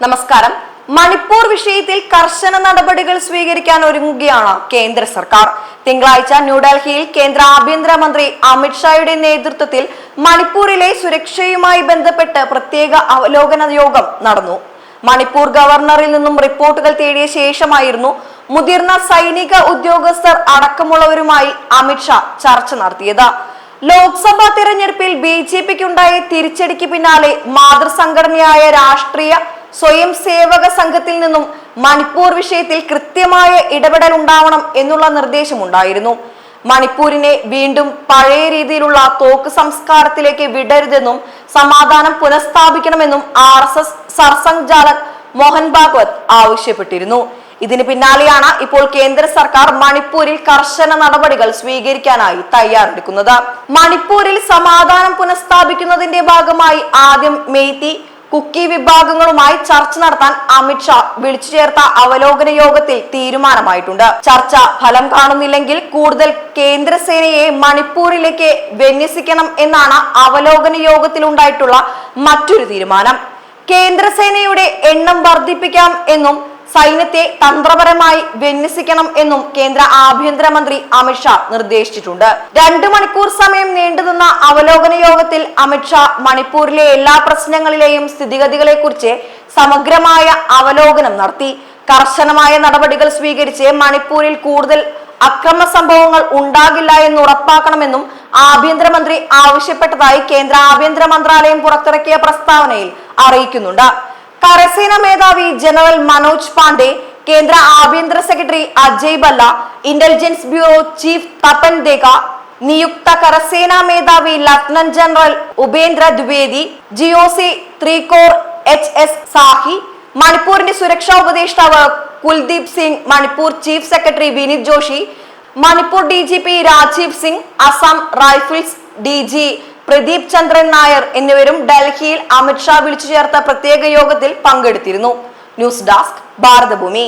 നമസ്കാരം. മണിപ്പൂർ വിഷയത്തിൽ കർശന നടപടികൾ സ്വീകരിക്കാൻ ഒരുങ്ങുകയാണ് കേന്ദ്ര സർക്കാർ. തിങ്കളാഴ്ച ന്യൂഡൽഹിയിൽ കേന്ദ്ര ആഭ്യന്തരമന്ത്രി അമിത്ഷായുടെ നേതൃത്വത്തിൽ മണിപ്പൂരിലെ സുരക്ഷയുമായി ബന്ധപ്പെട്ട് പ്രത്യേക അവലോകന യോഗം നടന്നു. മണിപ്പൂർ ഗവർണറിൽ നിന്നും റിപ്പോർട്ടുകൾ തേടിയ ശേഷമായിരുന്നു മുതിർന്ന സൈനിക ഉദ്യോഗസ്ഥർ അടക്കമുള്ളവരുമായി അമിത്ഷാ ചർച്ച നടത്തിയത്. ലോക്സഭാ തിരഞ്ഞെടുപ്പിൽ ബി ജെ പിക്കുണ്ടായ തിരിച്ചടിക്ക് പിന്നാലെ മാതൃസംഘടനയായ രാഷ്ട്രീയ സ്വയം സേവക സംഘത്തിൽ നിന്നും മണിപ്പൂർ വിഷയത്തിൽ കൃത്യമായ ഇടപെടൽ ഉണ്ടാവണം എന്നുള്ള നിർദ്ദേശമുണ്ടായിരുന്നു മണിപ്പൂരിനെ വീണ്ടും പഴയ രീതിയിലുള്ള തോക്ക് സംസ്കാരത്തിലേക്ക് വിടരുതെന്നും സമാധാനം പുനഃസ്ഥാപിക്കണമെന്നും R S S Sarsanghchalak Mohan Bhagwat ആവശ്യപ്പെട്ടിരുന്നു. ഇതിന് പിന്നാലെയാണ് ഇപ്പോൾ കേന്ദ്ര സർക്കാർ മണിപ്പൂരിൽ കർശന നടപടികൾ സ്വീകരിക്കാനായി തയ്യാറെടുക്കുന്നത്. മണിപ്പൂരിൽ സമാധാനം പുനഃസ്ഥാപിക്കുന്നതിന്റെ ഭാഗമായി ആദ്യം മെയ്തി കുക്കി വിഭാഗങ്ങളുമായി ചർച്ച നടത്താൻ അമിത്ഷാ വിളിച്ചു ചേർത്ത അവലോകന യോഗത്തിൽ തീരുമാനമായിട്ടുണ്ട്. ചർച്ച ഫലം കാണുന്നില്ലെങ്കിൽ കൂടുതൽ കേന്ദ്രസേനയെ മണിപ്പൂരിലേക്ക് വിന്യസിക്കണം എന്നാണ് അവലോകന യോഗത്തിലുണ്ടായിട്ടുള്ള മറ്റൊരു തീരുമാനം. കേന്ദ്രസേനയുടെ എണ്ണം വർദ്ധിപ്പിക്കാം എന്നും സൈന്യത്തെ തന്ത്രപരമായി വിന്യസിക്കണം എന്നും കേന്ദ്ര ആഭ്യന്തരമന്ത്രി അമിത്ഷാ നിർദ്ദേശിച്ചിട്ടുണ്ട്. രണ്ടു മണിക്കൂർ സമയം നീണ്ടുനിന്ന അവലോകന യോഗത്തിൽ അമിത്ഷാ മണിപ്പൂരിലെ എല്ലാ പ്രശ്നങ്ങളിലെയും സ്ഥിതിഗതികളെ കുറിച്ച് സമഗ്രമായ അവലോകനം നടത്തി. കർശനമായ നടപടികൾ സ്വീകരിച്ച് മണിപ്പൂരിൽ കൂടുതൽ അക്രമ സംഭവങ്ങൾ ഉണ്ടാകില്ല എന്ന് ഉറപ്പാക്കണമെന്നും ആഭ്യന്തരമന്ത്രി ആവശ്യപ്പെട്ടതായി കേന്ദ്ര ആഭ്യന്തര മന്ത്രാലയം പുറത്തിറക്കിയ പ്രസ്താവനയിൽ അറിയിക്കുന്നുണ്ട്. കരസേന മേധാവി ജനറൽ മനോജ് പാണ്ഡെ കേന്ദ്ര ആഭ്യന്തര secretary Ajay Bhalla intelligence bureau chief Tapan Deka നിയുക്ത കരസേനാ മേധാവി lieutenant general Upendra Dwivedi GOC three corps H S Sahi മണിപ്പൂരിന്റെ സുരക്ഷാ ഉപദേഷ്ടാവ് Kuldeep Singh Manipur chief secretary Vineet Joshi Manipur D G P Rajeev Singh Assam rifles D G Pradeep Chandran Nair എന്നിവരും ഡൽഹിയിൽ അമിത്ഷാ വിളിച്ചു ചേർത്ത പ്രത്യേക യോഗത്തിൽ പങ്കെടുത്തിരുന്നു. News desk Bharathabhoomi.